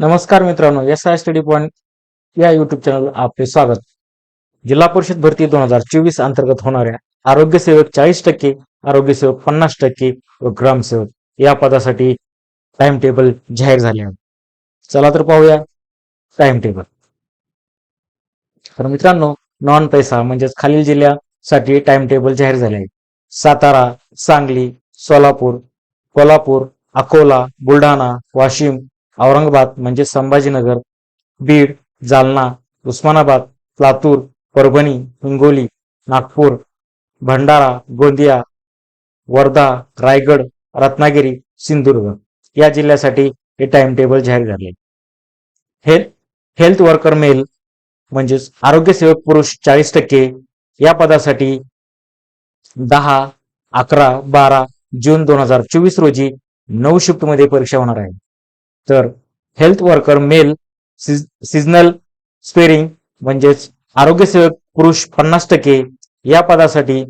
नमस्कार मित्रांनो S I study point या युट्यूब चॅनल आपले स्वागत. जिल्हा परिषद भरती दोन हजार चोवीस अंतर्गत होणाऱ्या आरोग्य सेवक चाळीस टक्के आरोग्य सेवक पन्नास टक्के व ग्रामसेवक या पदासाठी टाइम टेबल जाहीर झाले आहे. चला तर पाहूया टाइम टेबल तर मित्रांनो नॉन पैसा म्हणजेच खालील जिल्ह्यासाठी टाइम टेबल जाहीर झाले आहे. सातारा सांगली सोलापूर कोल्हापूर अकोला बुलढाणा वाशिम औरंगाबाद म्हणजे संभाजीनगर बीड जालना उस्मानाबाद लातूर परभणी हिंगोली नागपूर भंडारा गोंदिया वर्धा रायगड रत्नागिरी सिंधुदुर्ग. या जिल्ह्यासाठी हे टाइम टेबल जाहीर झाले. हेल्थ हेल्थ वर्कर मेल म्हणजेच आरोग्य सेवक पुरुष चाळीस टक्के या पदासाठी दहा अकरा बारा जून दोन हजार चोवीस रोजी नऊ शिफ्टमध्ये परीक्षा होणार आहे. तर health worker male seasonal spraying म्हणजेच आरोग्यसेवक पुरुष पन्नास टक्के या पदासाठी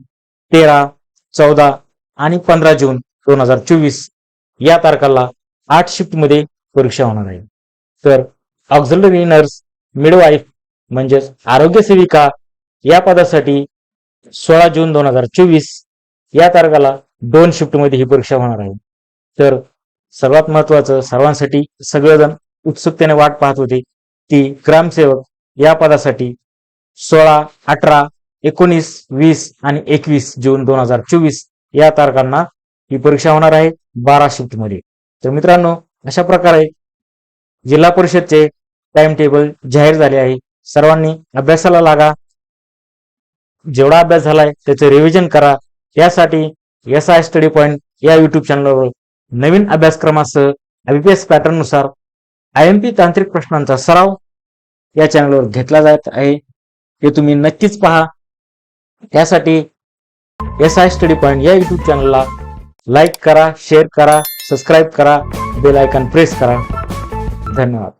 तेरा चौदा आणि पंधरा जून दोन हजार चोवीस या तारखाला आठ शिफ्टमध्ये परीक्षा होणार आहे. तर ऑक्झिलरी नर्स मिडवाईफ म्हणजेच आरोग्य सेविका या पदासाठी सोळा जून दोन हजार चोवीस या तारखाला दोन शिफ्टमध्ये ही परीक्षा होणार आहे. तर सर्वात महत्वाचं सर्वांसाठी सगळेजण उत्सुकतेने वाट पाहत होते ती ग्रामसेवक या पदासाठी सोळा अठरा एकोणीस वीस आणि एकवीस जून दोन हजार चोवीस या तारखांना ही परीक्षा होणार आहे बारा शिफ्टमध्ये. तर मित्रांनो अशा प्रकारे जिल्हा परिषदचे टाइम टेबल जाहीर झाले आहे. सर्वांनी अभ्यासाला लागा. जेवढा अभ्यास झालाय त्याचे रिव्हिजन करा. यासाठी एस आय स्टडी पॉईंट या युट्यूब चॅनलवर नवीन अभ्यासक्रमासह आयबीपीएस पॅटर्ननुसार आय एम पी तांत्रिक प्रश्नांचा सराव या चॅनलवर घेतला जात आहे. ते तुम्ही नक्कीच पहा. त्यासाठी एस आय स्टडी पॉईंट या युट्यूब चॅनलला लाईक करा शेअर करा सबस्क्राईब करा बेल आयकॉन प्रेस करा. धन्यवाद.